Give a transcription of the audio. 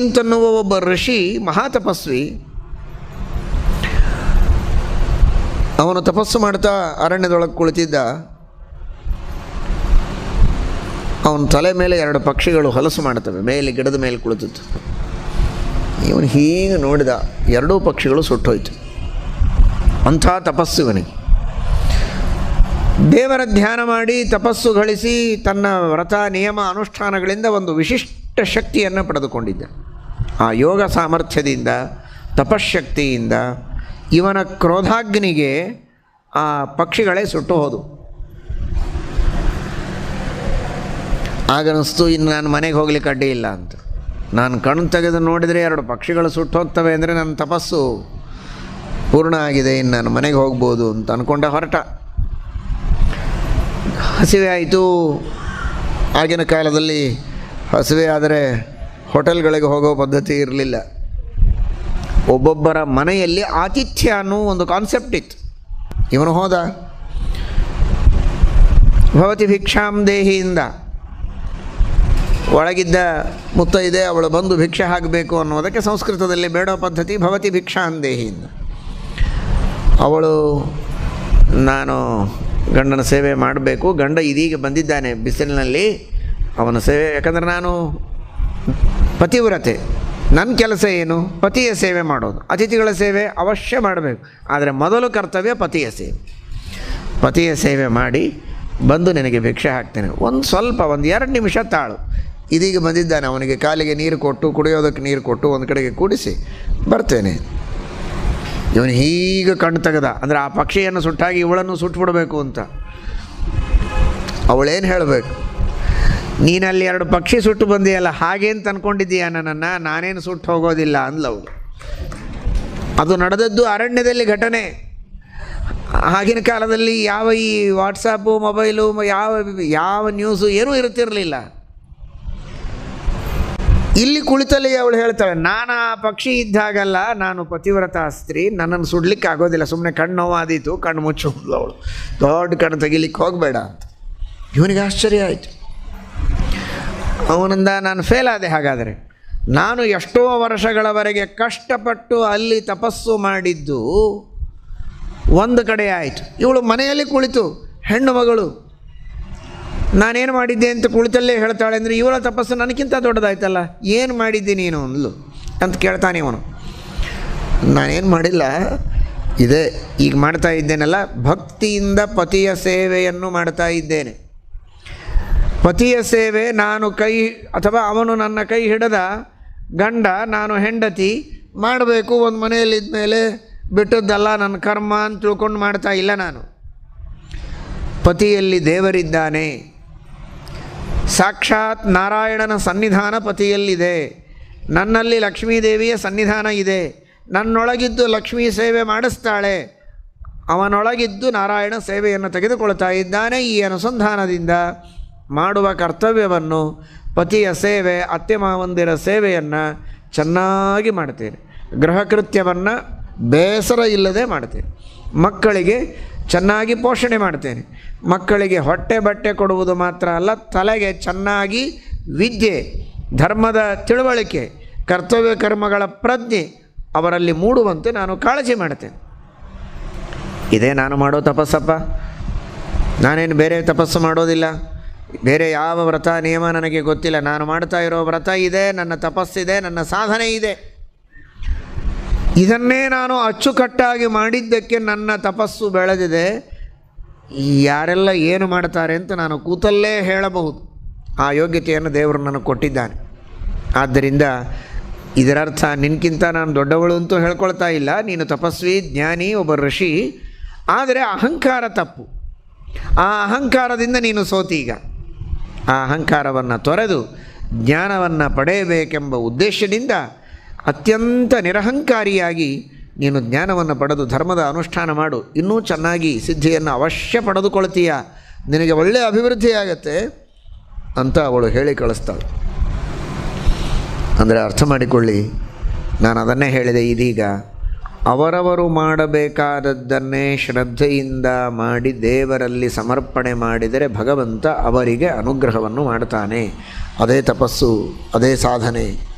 ಅಂತನ್ನುವ ಒಬ್ಬ ಋಷಿ ಮಹಾತಪಸ್ವಿ. ಅವನು ತಪಸ್ಸು ಮಾಡ್ತಾ ಅರಣ್ಯದೊಳಗೆ ಕುಳಿತಿದ್ದ. ಅವನ ತಲೆ ಮೇಲೆ ಎರಡು ಪಕ್ಷಿಗಳು ಹೊಲಸು ಮಾಡ್ತವೆ, ಮೇಲೆ ಗಿಡದ ಮೇಲೆ ಕುಳಿತಿತ್ತು. ಇವನು ಹೀಗೆ ನೋಡಿದ, ಎರಡೂ ಪಕ್ಷಿಗಳು ಸುಟ್ಟೋಯ್ತು. ಅಂಥ ತಪಸ್ಸು ಇವನಿಗೆ. ದೇವರ ಧ್ಯಾನ ಮಾಡಿ ತಪಸ್ಸು ಗಳಿಸಿ ತನ್ನ ವ್ರತ, ನಿಯಮ, ಅನುಷ್ಠಾನಗಳಿಂದ ಒಂದು ವಿಶಿಷ್ಟ ಶಕ್ತಿಯನ್ನು ಪಡೆದುಕೊಂಡಿದ್ದ. ಆ ಯೋಗ ಸಾಮರ್ಥ್ಯದಿಂದ ತಪಶಕ್ತಿಯಿಂದ ಇವನ ಕ್ರೋಧಾಗ್ನಿಗೆ ಆ ಪಕ್ಷಿಗಳೇ ಸುಟ್ಟು ಹೋದು. ಆಗನಿಸ್ತು, ಇನ್ನು ನಾನು ಮನೆಗೆ ಹೋಗ್ಲಿಕ್ಕೆ ಅಡ್ಡಿ ಇಲ್ಲ ಅಂತ. ನಾನು ಕಣ್ಣು ತೆಗೆದು ನೋಡಿದರೆ ಎರಡು ಪಕ್ಷಿಗಳು ಸುಟ್ಟು ಹೋಗ್ತವೆ ಅಂದರೆ ನನ್ನ ತಪಸ್ಸು ಪೂರ್ಣ ಆಗಿದೆ, ಇನ್ನು ನಾನು ಮನೆಗೆ ಹೋಗ್ಬೋದು ಅಂತ ಅಂದ್ಕೊಂಡೆ ಹೊರಟ. ಹಸಿವೆ ಆಯಿತು. ಆಗಿನ ಕಾಲದಲ್ಲಿ ಹಸಿವೆ ಆದರೆ ಹೋಟೆಲ್ಗಳಿಗೆ ಹೋಗೋ ಪದ್ಧತಿ ಇರಲಿಲ್ಲ. ಒಬ್ಬೊಬ್ಬರ ಮನೆಯಲ್ಲಿ ಆತಿಥ್ಯ ಅನ್ನೋ ಒಂದು ಕಾನ್ಸೆಪ್ಟ್ ಇತ್ತು. ಇವನು ಹೋದ. ಭವತಿ ಭಿಕ್ಷಾಂ ದೇಹಿಯಿಂದ. ಒಳಗಿದ್ದ ಮುತ್ತೈದೆ ಅವಳು ಬಂದು ಭಿಕ್ಷೆ ಹಾಕಬೇಕು ಅನ್ನೋದಕ್ಕೆ ಸಂಸ್ಕೃತದಲ್ಲಿ ಬೇಡೋ ಪದ್ಧತಿ ಭವತಿ ಭಿಕ್ಷಾಂ ದೇಹಿಯಿಂದ. ಅವಳು, ನಾನು ಗಂಡನ ಸೇವೆ ಮಾಡಬೇಕು, ಗಂಡ ಇದೀಗ ಬಂದಿದ್ದಾನೆ ಬಿಸಿಲಿನಲ್ಲಿ, ಅವನ ಸೇವೆ, ಯಾಕಂದರೆ ನಾನು ಪತಿವ್ರತೆ. ನನ್ನ ಕೆಲಸ ಏನು? ಪತಿಯ ಸೇವೆ ಮಾಡೋದು. ಅತಿಥಿಗಳ ಸೇವೆ ಅವಶ್ಯ ಮಾಡಬೇಕು. ಆದರೆ ಮೊದಲು ಕರ್ತವ್ಯ ಪತಿಯ ಸೇವೆ. ಪತಿಯ ಸೇವೆ ಮಾಡಿ ಬಂದು ನಿನಗೆ ಭಿಕ್ಷೆ ಹಾಕ್ತೇನೆ. ಒಂದು ಸ್ವಲ್ಪ, ಒಂದು ಎರಡು ನಿಮಿಷ ತಾಳು. ಇದೀಗ ಬಂದಿದ್ದಾನೆ. ಅವನಿಗೆ ಕಾಲಿಗೆ ನೀರು ಕೊಟ್ಟು, ಕುಡಿಯೋದಕ್ಕೆ ನೀರು ಕೊಟ್ಟು ಒಂದು ಕಡೆಗೆ ಕೂಡಿಸಿ ಬರ್ತೇನೆ. ಇವನು ಹೀಗೆ ಕಣ್ಣು ತೆಗೆದ. ಅಂದರೆ ಆ ಪಕ್ಷಿಯನ್ನು ಸುಟ್ಟಾಗಿ ಇವಳನ್ನು ಸುಟ್ಬಿಡಬೇಕು ಅಂತ. ಅವಳೇನು ಹೇಳಬೇಕು? ನೀನಲ್ಲಿ ಎರಡು ಪಕ್ಷಿ ಸುಟ್ಟು ಬಂದಿಯಲ್ಲ, ಹಾಗೇನು ಅಂತ ಅಂದ್ಕೊಂಡಿದ್ದೀಯ ನನ್ನನ್ನು? ನಾನೇನು ಸುಟ್ಟು ಹೋಗೋದಿಲ್ಲ ಅಂದ್ಲವಳು ಅದು ನಡೆದದ್ದು ಅರಣ್ಯದಲ್ಲಿ ಘಟನೆ. ಆಗಿನ ಕಾಲದಲ್ಲಿ ಯಾವ ಈ ವಾಟ್ಸಪ್ಪು ಮೊಬೈಲು, ಯಾವ ಯಾವ ನ್ಯೂಸು ಏನೂ ಇರುತ್ತಿರಲಿಲ್ಲ. ಇಲ್ಲಿ ಕುಳಿತಲ್ಲಿ ಅವಳು ಹೇಳ್ತಾಳೆ, ನಾನು ಆ ಪಕ್ಷಿ ಇದ್ದಾಗಲ್ಲ, ನಾನು ಪತಿವ್ರತ ಸ್ತ್ರೀ, ನನ್ನನ್ನು ಸುಡ್ಲಿಕ್ಕೆ ಆಗೋದಿಲ್ಲ. ಸುಮ್ಮನೆ ಕಣ್ಣು ನೋವಾದೀತು, ಕಣ್ಣು ಮುಚ್ಚು ಅವಳು. ದೊಡ್ಡ ಕಣ್ಣು ತೆಗಿಲಿಕ್ಕೆ ಹೋಗಬೇಡ. ಅಂತ ಇವನಿಗೆ ಆಶ್ಚರ್ಯ ಆಯಿತು. ಅವನಿಂದ ನಾನು ಫೇಲ್ ಆದೆ ಹಾಗಾದರೆ. ನಾನು ಎಷ್ಟೋ ವರ್ಷಗಳವರೆಗೆ ಕಷ್ಟಪಟ್ಟು ಅಲ್ಲಿ ತಪಸ್ಸು ಮಾಡಿದ್ದು, ಒಂದು ಕಡೆ ಆಯಿತು. ಇವಳು ಮನೆಯಲ್ಲಿ ಕುಳಿತು, ಹೆಣ್ಣು ಮಗಳು, ನಾನೇನು ಮಾಡಿದ್ದೆ ಅಂತ ಕುಳಿತಲ್ಲೇ ಹೇಳ್ತಾಳೆ ಅಂದರೆ, ಇವಳ ತಪಸ್ಸು ನನಗಿಂತ ದೊಡ್ಡದಾಯ್ತಲ್ಲ, ಏನು ಮಾಡಿದ್ದೆ ನೀನು? ಅಂದ್ಲು. ಅಂತ ಕೇಳ್ತಾನೆ ಇವನು. ನಾನೇನು ಮಾಡಿಲ್ಲ, ಇದೇ, ಈಗ ಮಾಡ್ತಾ ಇದ್ದೇನಲ್ಲ, ಭಕ್ತಿಯಿಂದ ಪತಿಯ ಸೇವೆಯನ್ನು ಮಾಡ್ತಾ ಇದ್ದೇನೆ. ಪತಿಯ ಸೇವೆ ನಾನು ಕೈ, ಅಥವಾ ಅವನು ನನ್ನ ಕೈ ಹಿಡದ ಗಂಡ, ನಾನು ಹೆಂಡತಿ ಮಾಡಬೇಕು. ಒಂದು ಮನೆಯಲ್ಲಿದ್ದ ಮೇಲೆ ಬಿಟ್ಟದ್ದಲ್ಲ ನನ್ನ ಕರ್ಮ ಅಂತ ತಿಳ್ಕೊಂಡು ಮಾಡ್ತಾ ಇಲ್ಲ ನಾನು. ಪತಿಯಲ್ಲಿ ದೇವರಿದ್ದಾನೆ. ಸಾಕ್ಷಾತ್ ನಾರಾಯಣನ ಸನ್ನಿಧಾನ ಪತಿಯಲ್ಲಿದೆ. ನನ್ನಲ್ಲಿ ಲಕ್ಷ್ಮೀದೇವಿಯ ಸನ್ನಿಧಾನ ಇದೆ. ನನ್ನೊಳಗಿದ್ದು ಲಕ್ಷ್ಮೀ ಸೇವೆ ಮಾಡಿಸ್ತಾಳೆ. ಅವನೊಳಗಿದ್ದು ನಾರಾಯಣ ಸೇವೆಯನ್ನು ತೆಗೆದುಕೊಳ್ತಾ ಇದ್ದಾನೆ ಈ ಅನುಸಂಧಾನದಿಂದ. ಮಾಡುವ ಕರ್ತವ್ಯವನ್ನು ಪತಿಯ ಸೇವೆ ಅತ್ತೆ ಮಾವಂದಿರ ಸೇವೆಯನ್ನು ಚೆನ್ನಾಗಿ ಮಾಡ್ತೀರಿ ಗೃಹ ಕೃತ್ಯವನ್ನು ಬೇಸರ ಇಲ್ಲದೆ ಮಾಡ್ತೇನೆ ಮಕ್ಕಳಿಗೆ ಚೆನ್ನಾಗಿ ಪೋಷಣೆ ಮಾಡ್ತೇನೆ ಮಕ್ಕಳಿಗೆ ಹೊಟ್ಟೆ ಬಟ್ಟೆ ಕೊಡುವುದು ಮಾತ್ರ ಅಲ್ಲ, ತಲೆಗೆ ಚೆನ್ನಾಗಿ ವಿದ್ಯೆ, ಧರ್ಮದ ತಿಳುವಳಿಕೆ, ಕರ್ತವ್ಯ ಕರ್ಮಗಳ ಪ್ರಜ್ಞೆ ಅವರಲ್ಲಿ ಮೂಡುವಂತೆ ನಾನು ಕಾಳಜಿ ಮಾಡ್ತೇನೆ ಇದೇ ನಾನು ಮಾಡೋ ತಪಸ್ಸಪ್ಪ. ನಾನೇನು ಬೇರೆ ತಪಸ್ಸು ಮಾಡೋದಿಲ್ಲ. ಬೇರೆ ಯಾವ ವ್ರತ ನಿಯಮ ನನಗೆ ಗೊತ್ತಿಲ್ಲ. ನಾನು ಮಾಡ್ತಾ ಇರೋ ವ್ರತ ಇದೆ, ನನ್ನ ತಪಸ್ಸಿದೆ, ನನ್ನ ಸಾಧನೆ ಇದೆ. ಇದನ್ನೇ ನಾನು ಅಚ್ಚುಕಟ್ಟಾಗಿ ಮಾಡಿದ್ದಕ್ಕೆ ನನ್ನ ತಪಸ್ಸು ಬೆಳೆದಿದೆ. ಯಾರೆಲ್ಲ ಏನು ಮಾಡ್ತಾರೆ ಅಂತ ನಾನು ಕೂತಲ್ಲೇ ಹೇಳಬಹುದು. ಆ ಯೋಗ್ಯತೆಯನ್ನು ದೇವರು ನನಗೆ ಕೊಟ್ಟಿದ್ದಾನೆ. ಆದ್ದರಿಂದ ಇದರರ್ಥ ನಿನ್ಗಿಂತ ನಾನು ದೊಡ್ಡವಳು ಅಂತೂ ಹೇಳ್ಕೊಳ್ತಾ ಇಲ್ಲ. ನೀನು ತಪಸ್ವಿ, ಜ್ಞಾನಿ, ಒಬ್ಬ ಋಷಿ. ಆದರೆ ಅಹಂಕಾರ ತಪ್ಪು. ಆ ಅಹಂಕಾರದಿಂದ ನೀನು ಸೋತೀಗ. ಆ ಅಹಂಕಾರವನ್ನು ತೊರೆದು ಜ್ಞಾನವನ್ನು ಪಡೆಯಬೇಕೆಂಬ ಉದ್ದೇಶದಿಂದ ಅತ್ಯಂತ ನಿರಹಂಕಾರಿಯಾಗಿ ನೀನು ಜ್ಞಾನವನ್ನು ಪಡೆದು ಧರ್ಮದ ಅನುಷ್ಠಾನ ಮಾಡು. ಇನ್ನೂ ಚೆನ್ನಾಗಿ ಸಿದ್ಧಿಯನ್ನು ಅವಶ್ಯ ಪಡೆದುಕೊಳ್ತೀಯ. ನಿನಗೆ ಒಳ್ಳೆಯ ಅಭಿವೃದ್ಧಿಯಾಗತ್ತೆ ಅಂತ ಅವಳು ಹೇಳಿ ಕಳಿಸ್ತಾಳೆ. ಅಂದರೆ ಅರ್ಥ ಮಾಡಿಕೊಳ್ಳಿ, ನಾನು ಅದನ್ನೇ ಹೇಳಿದೆ ಇದೀಗ. ಅವರವರು ಮಾಡಬೇಕಾದದ್ದನ್ನೇ ಶ್ರದ್ಧೆಯಿಂದ ಮಾಡಿ ದೇವರಲ್ಲಿ ಸಮರ್ಪಣೆ ಮಾಡಿದರೆ ಭಗವಂತ ಅವರಿಗೆ ಅನುಗ್ರಹವನ್ನು ಮಾಡ್ತಾನೆ. ಅದೇ ತಪಸ್ಸು, ಅದೇ ಸಾಧನೆ.